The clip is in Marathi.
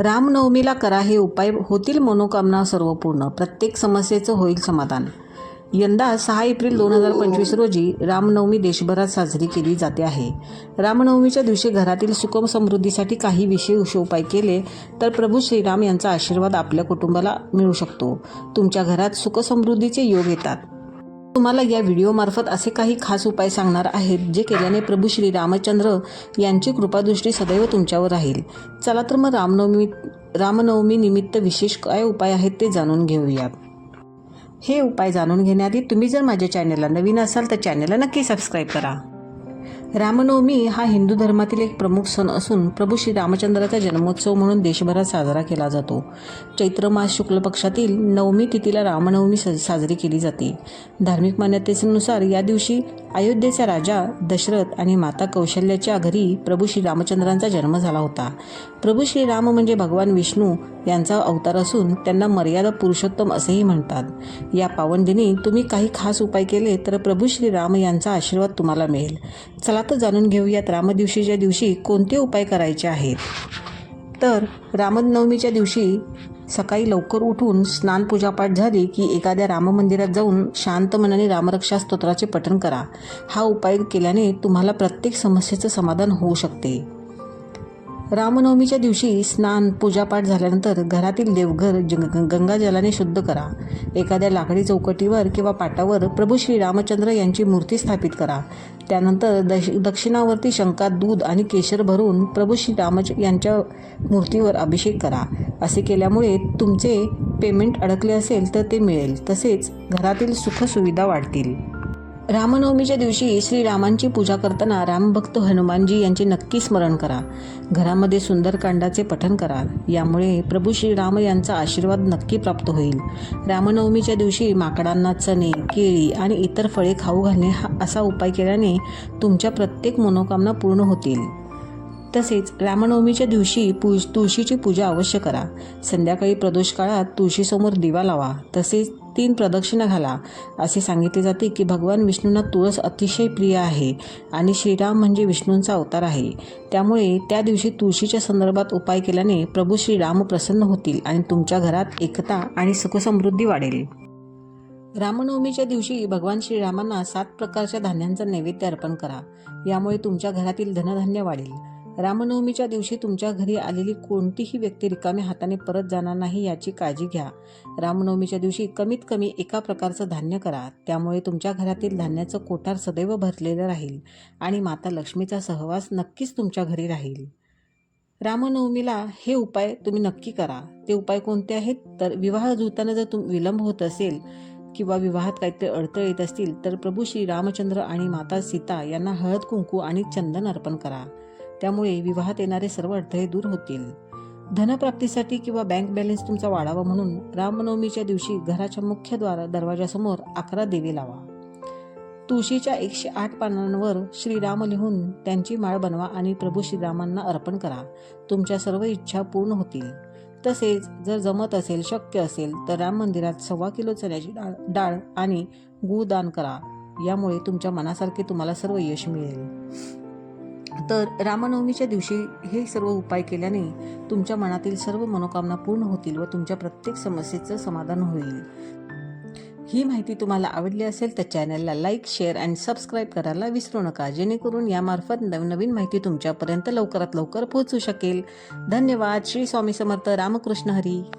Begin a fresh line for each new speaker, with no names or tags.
रामनवमीला करा हे उपाय होतील मनोकामना सर्व पूर्ण प्रत्येक समस्येचं होईल समाधान. यंदा सहा एप्रिल दोन हजार पंचवीस रोजी रामनवमी देशभरात साजरी केली जाते आहे. रामनवमीच्या दिवशी घरातील सुखम समृद्धीसाठी काही विशेष उपाय केले तर प्रभू श्रीराम यांचा आशीर्वाद आपल्या कुटुंबाला मिळू शकतो. तुमच्या घरात सुखसमृद्धीचे योग येतात. तुम्हाला या व्हिडिओमार्फत असे काही खास उपाय सांगणार आहेत जे केल्याने प्रभू श्री रामचंद्र यांची कृपादृष्टी सदैव तुमच्यावर राहील. चला तर मग रामनवमी रामनवमी निमित्त विशेष काय उपाय आहेत ते जाणून घेऊयात. हे उपाय जाणून घेण्याआधी तुम्ही जर माझ्या चॅनलला नवीन असाल तर चॅनलला नक्की सबस्क्राईब करा. रामनवमी हा हिंदू धर्मातील एक प्रमुख सण असून प्रभू श्री रामचंद्राचा जन्मोत्सव म्हणून देशभरात साजरा केला जातो. चैत्र मास शुक्ल पक्षातील नवमी तिथीला रामनवमी स साजरी केली जाते. धार्मिक मान्यतेनुसार या दिवशी अयोध्येचा राजा दशरथ आणि माता कौशल्याच्या घरी प्रभू श्री रामचंद्रांचा जन्म झाला होता. प्रभू श्रीराम म्हणजे भगवान विष्णू यांचा अवतार असून त्यांना मर्यादा पुरुषोत्तम असेही म्हणतात. या पावनदिनी तुम्ही काही खास उपाय केले तर प्रभू श्रीराम यांचा आशीर्वाद तुम्हाला मिळेल. चला तर जाणून घेऊयात रामदिवशीच्या दिवशी कोणते उपाय करायचे आहेत? तर रामनवमीच्या दिवशी सकाळी लवकर उठून स्नान पूजापाठ झाली की एखाद्या राममंदिरात जाऊन शांत मनाने रामरक्षा स्तोत्राचे पठण करा. हा उपाय केल्याने तुम्हाला प्रत्येक समस्येचं समाधान होऊ शकते. रामनवमीच्या दिवशी स्नान पूजापाठ झाल्यानंतर घरातील देवघर गंगाजलाने शुद्ध करा. एखाद्या लाकडी चौकटीवर किंवा पाटावर प्रभू श्री रामचंद्र यांची मूर्ती स्थापित करा. त्यानंतर दश दक्षिणावरती शंकात दूध आणि केशर भरून प्रभू श्री राम यांच्या मूर्तीवर अभिषेक करा. असे केल्यामुळे तुमचे पेमेंट अडकले असेल तर ते मिळेल. तसेच घरातील सुखसुविधा वाढतील. रामनवमीच्या दिवशी श्रीरामांची पूजा करताना रामभक्त हनुमानजी यांचे नक्की स्मरण करा. घरामध्ये सुंदरकांडाचे पठण करा. यामुळे प्रभू श्रीराम यांचा आशीर्वाद नक्की प्राप्त होईल. रामनवमीच्या दिवशी माकडांना चणे केळी आणि इतर फळे खाऊ घालणे हा असा उपाय केल्याने तुमच्या प्रत्येक मनोकामना पूर्ण होतील. तसेच रामनवमीच्या दिवशी पूज तुळशीची पूजा अवश्य करा. संध्याकाळी प्रदोष काळात तुळशीसमोर दिवा लावा. तसेच तीन प्रदक्षिणा घाला. असे सांगितले जाते की भगवान विष्णूंना तुळस अतिशय प्रिय आहे आणि श्रीराम म्हणजे विष्णूंचा अवतार आहे. त्यामुळे त्या दिवशी तुळशीच्या संदर्भात उपाय केल्याने प्रभू श्रीराम प्रसन्न होतील आणि तुमच्या घरात एकता आणि सुखसमृद्धी वाढेल. रामनवमीच्या दिवशी भगवान श्रीरामांना सात प्रकारच्या धान्यांचा नैवेद्य अर्पण करा. यामुळे तुमच्या घरातील धनधान्य वाढेल. रामनवमीच्या दिवशी तुमच्या घरी आलेली कोणतीही व्यक्ती रिकाम्या हाताने परत जाणार नाही याची काळजी घ्या. रामनवमीच्या दिवशी कमीत कमी एका प्रकारचं धान्य करा. त्यामुळे तुमच्या घरातील धान्याचं कोठार सदैव भरलेलं राहील आणि माता लक्ष्मीचा सहवास नक्कीच तुमच्या घरी राहील. रामनवमीला हे उपाय तुम्ही नक्की करा. ते उपाय कोणते आहेत? तर विवाह जुळताना जर तुम विलंब होत असेल किंवा विवाहात काहीतरी अडथळे येत असतील तर प्रभू श्री रामचंद्र आणि माता सीता यांना हळद कुंकू आणि चंदन अर्पण करा. त्यामुळे विवाहात येणारे सर्व अडथळे दूर होतील. धनप्राप्तीसाठी किंवा बँक बॅलन्स तुमचा वाढावा म्हणून रामनवमीच्या दिवशी घराच्या मुख्य द्वारा दरवाजासमोर अकरा देवी लावा. तुळशीच्या एकशे आठ पानांवर श्रीराम लिहून त्यांची माळ बनवा आणि प्रभू श्रीरामांना अर्पण करा. तुमच्या सर्व इच्छा पूर्ण होतील. तसेच जर जमत असेल शक्य असेल तर राम मंदिरात सव्वा किलो चण्याची डाळ डाळ आणि गूळ दान करा. यामुळे तुमच्या मनासारखे तुम्हाला सर्व यश मिळेल. तर रामनवमीच्या दिवशी हे सर्व उपाय केल्याने तुमच्या मनातील सर्व मनोकामना पूर्ण होतील व तुमच्या प्रत्येक समस्येचं समाधान होईल. ही माहिती तुम्हाला आवडली असेल तर चॅनलला लाईक शेअर अँड सबस्क्राईब करायला विसरू नका. जेणेकरून यामार्फत नवनवीन माहिती तुमच्यापर्यंत लवकरात लवकर पोहोचू शकेल. धन्यवाद. श्री स्वामी समर्थ. रामकृष्ण हरी.